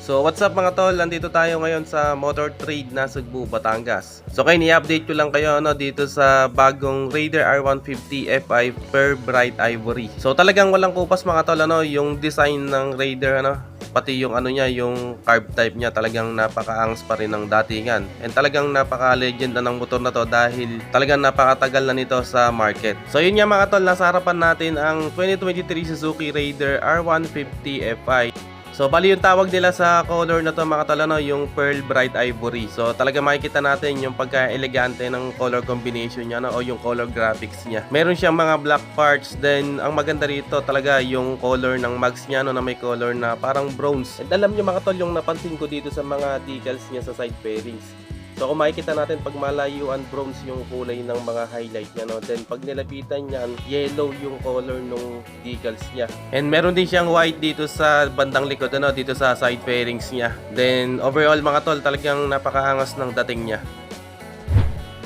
So what's up mga tol, nandito tayo ngayon sa Motor Trade na Sugbu, Batangas. So kayo i-update ko lang kayo ano, dito sa bagong Raider R150 Fi per Bright Ivory. So talagang walang kupas mga tol, ano, yung design ng Raider ano, pati yung ano niya, yung carb type niya talagang napakaangas pa rin ng datingan. And talagang napaka-legend na ng motor na to dahil talagang napakatagal na nito sa market. So yun nga mga tol, nasa harapan natin ang 2023 Suzuki Raider R150 Fi. So bali yung tawag nila sa color na to mga tol ano, yung Pearl Bright Ivory. So talaga makikita natin yung pagka-elegante ng color combination niya no, o yung color graphics niya. Meron siyang mga black parts then ang maganda rito talaga yung color ng mags niya no, na may color na parang bronze. And alam niyo mga tol yung napansin ko dito sa mga decals niya sa side fairings. So kung makikita natin pag malayuan bronze yung kulay ng mga highlight niya no. Then pag nilapitan niyan, yellow yung color ng decals niya. And meron din siyang white dito sa bandang likod ano, dito sa side fairings niya. Then overall mga tol, talagang napakaangas ng dating niya.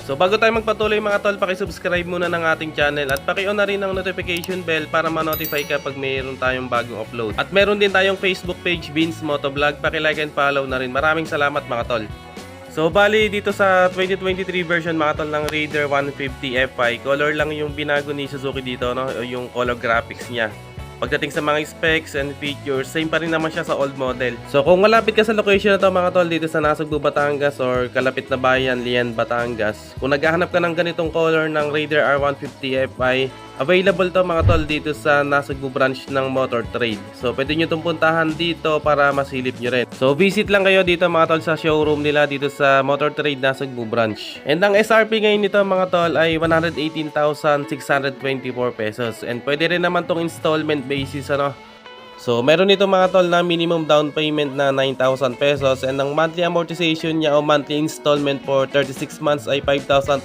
So bago tayo magpatuloy mga tol, paki-subscribe muna ng ating channel at paki-on na rin ang notification bell para ma-notify ka pag mayroon tayong bagong upload. At meron din tayong Facebook page Vince Motovlog, paki-like and follow na rin. Maraming salamat mga tol. So bali dito sa 2023 version mga tol ng Raider 150 Fi, color lang yung binago ni Suzuki dito no, yung color graphics niya. Pagdating sa mga specs and features, same pa rin naman siya sa old model. So kung malapit ka sa location na to mga tol dito sa Nasugbu, Batangas or kalapit na bayan, Lian, Batangas, kung naghahanap ka ng ganitong color ng Raider R150 Fi, available to mga tol dito sa Nasugbu branch ng Motor Trade. So pwede nyo itong puntahan dito para masilip nyo rin. So visit lang kayo dito mga tol sa showroom nila dito sa Motor Trade Nasugbu branch. And ang SRP ngayon nito mga tol ay 118,624 pesos. And pwede rin naman tong installment basis ano. So, meron nito mga tol na minimum down payment na 9,000 pesos and ang monthly amortization niya o monthly installment for 36 months ay 5,268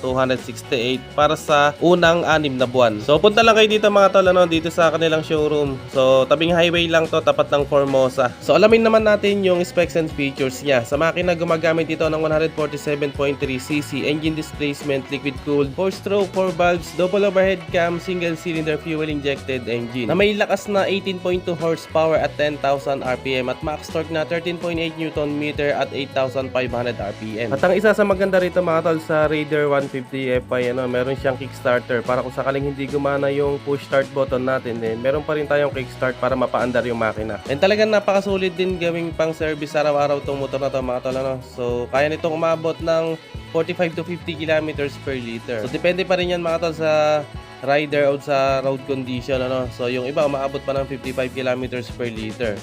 para sa unang anim na buwan. So, punta lang kayo dito mga tol ano, dito sa kanilang showroom. So, tabing highway lang to, tapat ng Formosa. So, alamin naman natin yung specs and features niya. Sa makina gumagamit ito ng 147.3cc engine displacement, liquid cooled, 4-stroke, 4 valves, double overhead cam, single cylinder fuel injected engine na may lakas na 18.2 horsepower at 10,000 RPM at max torque na 13.8 Nm at 8,500 RPM. At ang isa sa maganda rito mga tol sa Raider 150 Fi ano, meron siyang kickstarter para kung sakaling hindi gumana yung push start button natin din, meron pa rin tayong kickstart para mapaandar yung makina. And talagang napakasulit din gawing pang service araw-araw tong motor na to mga tol ano. So kaya nitong umabot ng 45 to 50 kilometers per liter. So depende pa rin yan mga tol sa rider o sa road condition ano. So yung iba umaabot pa ng 55 kilometers per liter.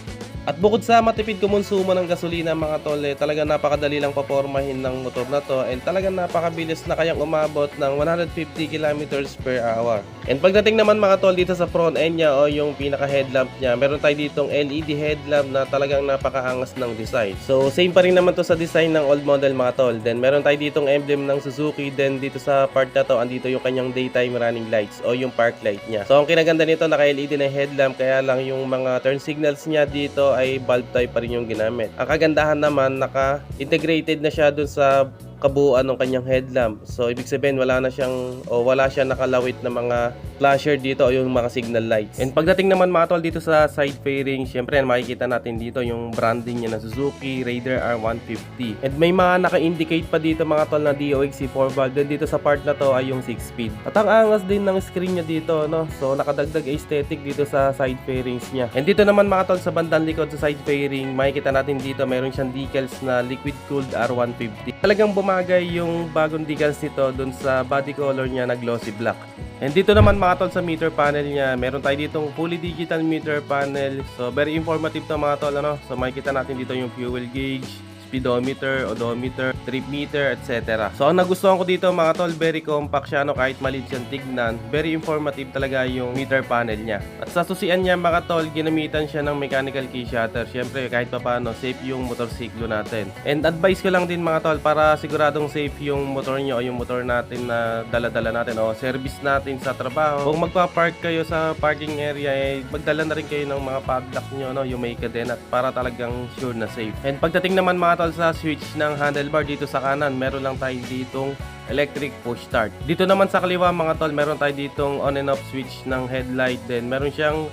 At bukod sa matipid kumonsumo ng gasolina mga tol, eh, talagang napakadali lang papormahin ng motor na to and talagang napakabilis na kayang umabot ng 150 kilometers per hour. And pagdating naman mga tol dito sa front end niya o yung pinaka headlamp niya, meron tayo ditong LED headlamp na talagang napakaangas ng design. So same pa rin naman to sa design ng old model mga tol. Then meron tayo ditong emblem ng Suzuki, then dito sa part na to, andito yung kanyang daytime running lights o yung park light niya. So ang kinaganda nito, naka-LED na headlamp, kaya lang yung mga turn signals niya dito ay bulb type pa rin yung ginamit. Ang kagandahan naman, naka-integrated na siya dun sa kabuuan ng kanyang headlamp. So ibig sabihin wala na siyang o wala siya nakalawit na mga flasher dito o yung mga signal lights. And pagdating naman mga tol dito sa side fairing, syempre makikita natin dito yung branding niya na Suzuki Raider R150. And may mga naka-indicate pa dito mga tol na DOXC 4 valve. Then dito sa part na to ay yung 6 speed. At ang angas din ng screen niya dito no. So nakadagdag aesthetic dito sa side fairings niya. And dito naman mga tol sa bandang likod sa side fairing, makikita natin dito mayroon siyang decals na liquid cooled R150. Talagang bumagay yung bagong decals nito dun sa body color niya na glossy black. And dito naman mga tol sa meter panel niya, meron tayo ditong fully digital meter panel. So very informative to mga tol ano. So makikita natin dito yung fuel gauge, speedometer, odometer, trip meter, etc. So ang nagustuhan ko dito mga tol, very compact siya no kahit maliit siyang tignan. Very informative talaga yung meter panel niya. At sa susian niya mga tol, ginamitan siya ng mechanical key shutter. Syempre kahit pa paano safe yung motorsiklo natin. And advice ko lang din mga tol para siguradong safe yung motor niyo o yung motor natin na dala-dala natin o service natin sa trabaho. Kung magpa-park kayo sa parking area, eh, magdala na rin kayo ng mga padlock nyo, no, yung may caden at para talagang sure na safe. And pagdating naman mga tol sa switch ng handlebar dito sa kanan, meron lang tayo ditong electric push start. Dito naman sa kaliwa mga tol, meron tayo ditong on and off switch ng headlight. Then meron siyang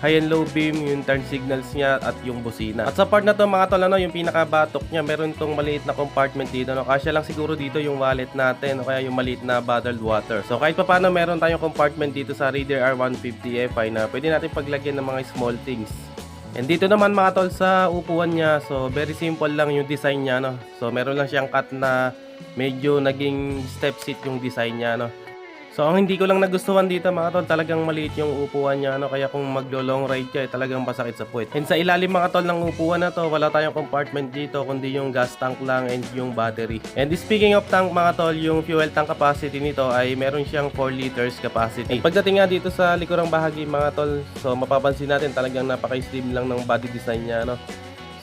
high and low beam, yung turn signals niya at yung busina. At sa part na to mga tol, ano, yung pinakabatok niya, meron tong maliit na compartment dito. No? Kasya lang siguro dito yung wallet natin o kaya yung maliit na bottled water. So kahit pa paano meron tayong compartment dito sa Raider R150 FI na pwede natin paglagyan ng mga small things. And dito naman mga tol sa upuan niya, so very simple lang yung design niya no. So meron lang siyang cut na medyo naging step seat yung design niya no. So ang hindi ko lang nagustuhan dito mga tol, talagang maliit yung upuan niya no, kaya kung maglo-long ride ka, eh, talagang pasakit sa puwet. And sa ilalim mga tol ng upuan na to, wala tayong compartment dito kundi yung gas tank lang and yung battery. And speaking of tank mga tol, yung fuel tank capacity nito ay meron siyang 4 liters capacity. Pagdating nga dito sa likurang bahagi mga tol, so mapapansin natin talagang napaka-slim lang ng body design niya no.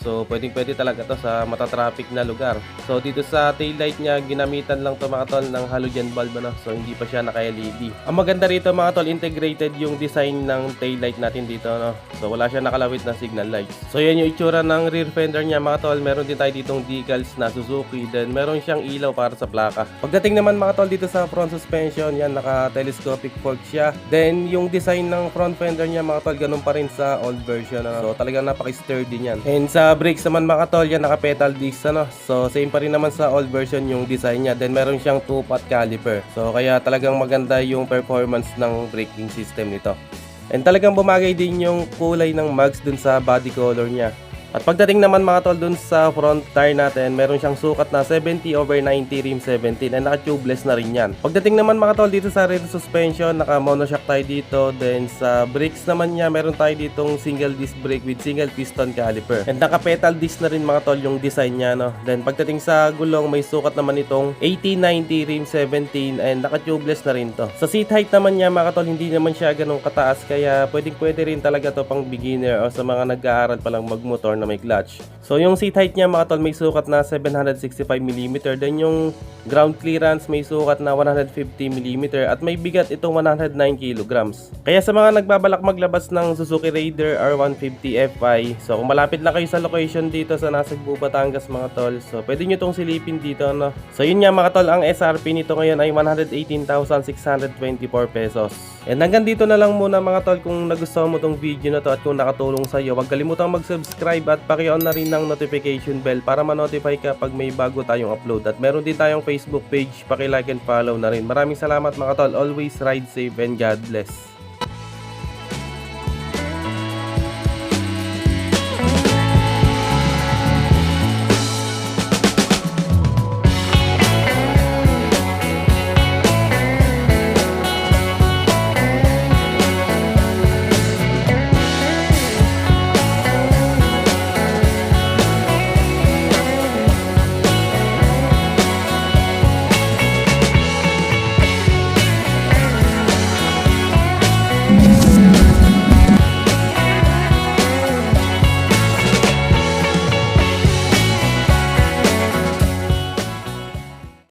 So, pwedeng pwede talaga to sa matatraffic na lugar. So, dito sa taillight niya, ginamitan lang to mga tol ng halogen bulb na. So, hindi pa siya naka-LED. Ang maganda rito mga tol, integrated yung design ng taillight natin dito. No? So, wala siya nakalawit na signal lights. So, yan yung itsura ng rear fender niya mga tol. Meron din tayo ditong decals na Suzuki. Then, meron siyang ilaw para sa plaka. Pagdating naman mga tol dito sa front suspension, yan, naka-telescopic fork siya. Then, yung design ng front fender niya mga tol, ganun pa rin sa old version. Ano? So, talagang napaka-sturdy niyan. And sa brakes naman mga tol, yan naka-pedal disc ano. So same pa rin naman sa old version yung design niya. Then meron siyang 2-pot caliper. So kaya talagang maganda yung performance ng braking system nito. And talagang bumagay din yung kulay ng mags dun sa body color niya. At pagdating naman mga tol dun sa front tire natin, meron siyang sukat na 70 over 90 rim 17 and naka-tubeless na rin yan. Pagdating naman mga tol dito sa rear suspension, naka-monoshock tayo dito. Then sa brakes naman niya, meron tayo ditong single disc brake with single piston caliper. And naka-pedal disc na rin mga tol yung design niya. No? Then pagdating sa gulong, may sukat naman itong 80 90 rim 17 and naka-tubeless na rin to. Sa seat height naman niya mga tol, hindi naman siya ganun kataas kaya pwedeng pwede rin talaga to pang beginner o sa mga nag-aaral pa lang magmotor na may clutch. So yung seat height niya mga tol may sukat na 765mm then yung ground clearance may sukat na 150mm at may bigat itong 109 kg. Kaya sa mga nagbabalak maglabas ng Suzuki Raider R150 Fi, so kung malapit lang kayo sa location dito sa Nasugbu, Batangas mga tol, so pwede nyo tong silipin dito no. So yun nga mga tol, ang SRP nito ngayon ay 118,624 pesos. And hanggang dito na lang muna mga tol kung nagustuhan mo tong video na to at kung nakatulong sa iyo, huwag kalimutang mag-subscribe at paki-on na rin ng notification bell para ma-notify ka pag may bago tayong upload. At meron din tayong Facebook page, paki-like and follow na rin. Maraming salamat mga tol. Always ride safe and God bless.